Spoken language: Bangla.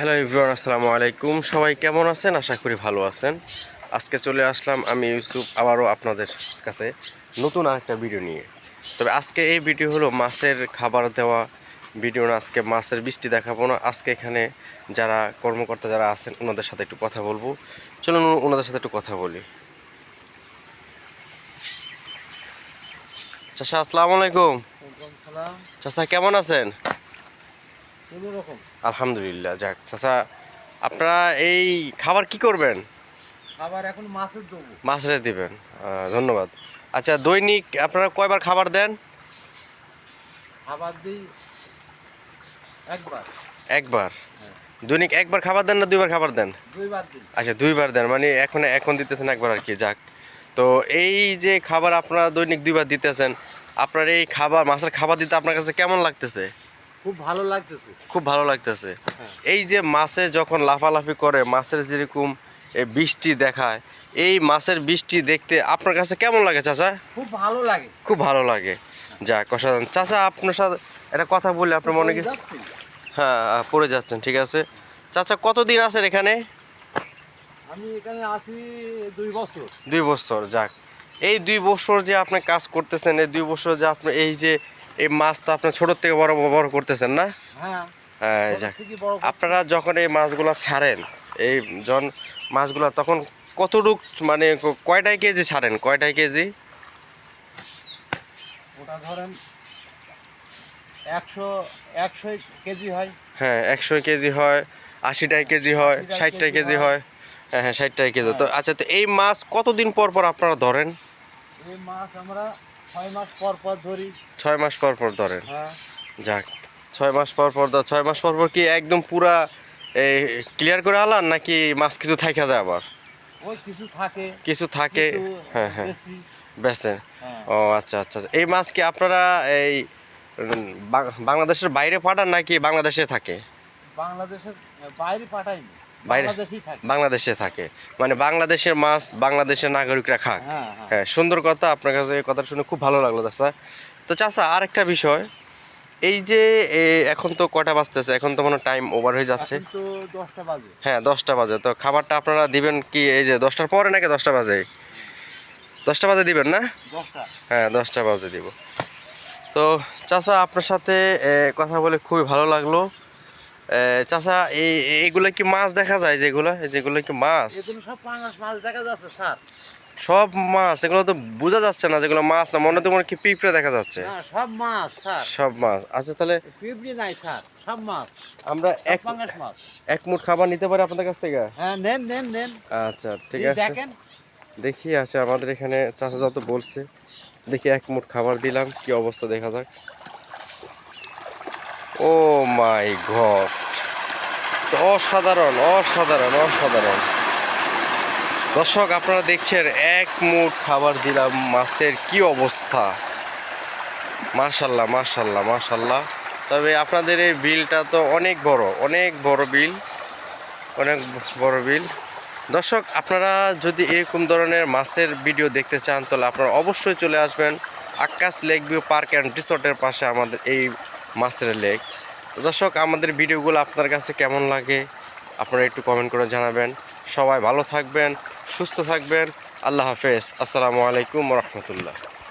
হ্যালো ইভরান আসসালামু আলাইকুম। সবাই কেমন আছেন? আশা করি ভালো আছেন। আজকে চলে আসলাম আমি ইউসুফ আবারও আপনাদের কাছে নতুন আরেকটা ভিডিও নিয়ে। তবে আজকে এই ভিডিও হলো মাছের খাবার দেওয়া ভিডিও না আজকে মাছের বৃষ্টি দেখাবো না। আজকে এখানে যারা কর্মকর্তা যারা আছেন ওনাদের সাথে একটু কথা বলব। চলুন ওনাদের সাথে একটু কথা বলি। চাষা আসসালামু আলাইকুম। চাষা কেমন আছেন? আলহামদুলিল্লাহ যাক। চাচা আপনারা এই খাবার কি করবেন? খাবার এখন মাছের দেবো মাছ দিবেন। ধন্যবাদ। আচ্ছা দৈনিক আপনারা কয়বার খাবার দেন? খাবার দিই একবার। একবার? দৈনিক একবার খাবার দেন না দুইবার খাবার দেন? দুইবার দিই। আচ্ছা দুইবার দেন। মানে এখন এখন দিতেছেন একবার আর কি যাক। তো এই যে খাবার আপনারা দৈনিক দুইবার দিতেছেন আপনার এই খাবার মাছের খাবার দিতে আপনার কাছে কেমন লাগতেছে? খুব ভালো লাগতেছে। খুব ভালো লাগতেছে। হ্যাঁ। এই যে মাছে যখন লাফালাফি করে মাছের যেরকম বৃষ্টি দেখায় এই মাছের বৃষ্টি দেখতে আপনার কাছে কেমন লাগে চাচা? খুব ভালো লাগে। খুব ভালো লাগে। যাক অসাধারণ। চাচা আপনার সাথে একটা কথা বললে আপনার মনে কি। হ্যাঁ পড়ে যাচ্ছেন ঠিক আছে? চাচা কতদিন আছেন এখানে? আমি এখানে আছি দুই বছর। দুই বছর যাক। এই দুই বছর যে আপনি কাজ করতেছেন এই দুই বছর যে আপনি এই যে এই মাছ তো আপনি ছোটোর থেকে বড় বড় করতেছেন না? হ্যাঁ। হ্যাঁ যাক। আপনারা যখন এই মাছগুলো ছাড়েন এই জন মাছগুলো তখন কতটুক মানে ক- কয়টায় কেজি ছাড়েন? কয়টায় কেজি? ওটা ধরেন একশো কেজি হয়। হ্যাঁ একশো কেজি হয় আশিটায় কেজি হয় ষাটটায় কেজি হয়। হয়। হ্যাঁ হ্যাঁ ষাটটায় কেজি। তো আচ্ছা তো এই মাছ কতদিন পর পর আপনারা ধরেন? এই মাছ আমরা ছয় মাস পর পর ধরি। ছয় মাস পর পর ধরেন। হ্যাঁ। যাক ছয় মাস পর পর ছয় মাস পর পর কি একদম পুরা এই ক্লিয়ার করে আলান নাকি মাছ কিছু থাইকা যায় আবার? ওই কিছু থাকে। কিছু থাকে হ্যাঁ হ্যাঁ। বেচেন হ্যাঁ। ও আচ্ছা আচ্ছা আচ্ছা। এই মাছ কি আপনারা এই বাংলাদেশের বাইরে পাঠান নাকি বাংলাদেশে থাকে? বাংলাদেশের বাইরে পাঠাইনি। বাইরে? বাংলাদেশে থাকে। মানে বাংলাদেশের মাছ বাংলাদেশের নাগরিকরা খাক। হ্যাঁ হ্যাঁ। হ্যাঁ সুন্দর কথা আপনার কাছে এই কথা শুনে খুব ভালো লাগল চাচা তো চাচা আর একটা বিষয় এই যে এখন তো কটা বাজতেছে? এখন তো মনে টাইম ওভার হয়ে যাচ্ছে। হ্যাঁ দশটা বাজে। তো খাবারটা আপনারা দিবেন কি এই যে দশটার পরে নাকি দশটা বাজে? দশটা বাজে দিবেন না? হ্যাঁ দশটা বাজে দিব। তো চাচা আপনার সাথে কথা বলে খুবই ভালো লাগল। চাচা এই এইগুলো কি মাছ দেখা যায় যেগুলো? যেগুলো কি মাছ? সব মাছ দেখা যাচ্ছে স্যার। সব মাছ এগুলো তো বোঝা যাচ্ছে না যেগুলো মাছ না মনে তো মনে কি পিঁপড়ে দেখা যাচ্ছে? সব মাছ স্যার। সব মাছ। আচ্ছা তাহলে পিঁপড়ি নাই স্যার সব মাছ। আমরা এক মাছ। এক মুঠ খাবার নিতে পারি আপনাদের কাছ থেকে? হ্যাঁ নেন নেন নেন। আচ্ছা ঠিক আছে। দেখেন। দেখি আচ্ছা আমাদের এখানে চাচা যত বলছে দেখি এক মুঠ খাবার দিলাম কি অবস্থা দেখা যাক। Oh my God. অসাধারণ অসাধারণ অসাধারণ। দর্শক, আপনারা দেখছেন এক মুঠ খাবার দিলাম মাছের কি অবস্থা? মাশাল্লাহ মাশাল্লাহ মাশাল্লাহ। তবে আপনাদের এই বিলটা তো অনেক বড় অনেক বড় বিল, অনেক বড় বিল। দর্শক, আপনারা যদি এরকম ধরনের মাছের ভিডিও দেখতে চান, তাহলে আপনারা অবশ্যই চলে আসবেন Akash lake view park and রিসোর্টের পাশে আমাদের এই মাছের লেক। তো দর্শক, আমাদের ভিডিওগুলো আপনার কাছে কেমন লাগে? আপনারা একটু কমেন্ট করে জানাবেন। সবাই ভালো থাকবেন, সুস্থ থাকবেন। আল্লাহ হাফেজ। আসসালামু আলাইকুম রহমতুল্লাহ।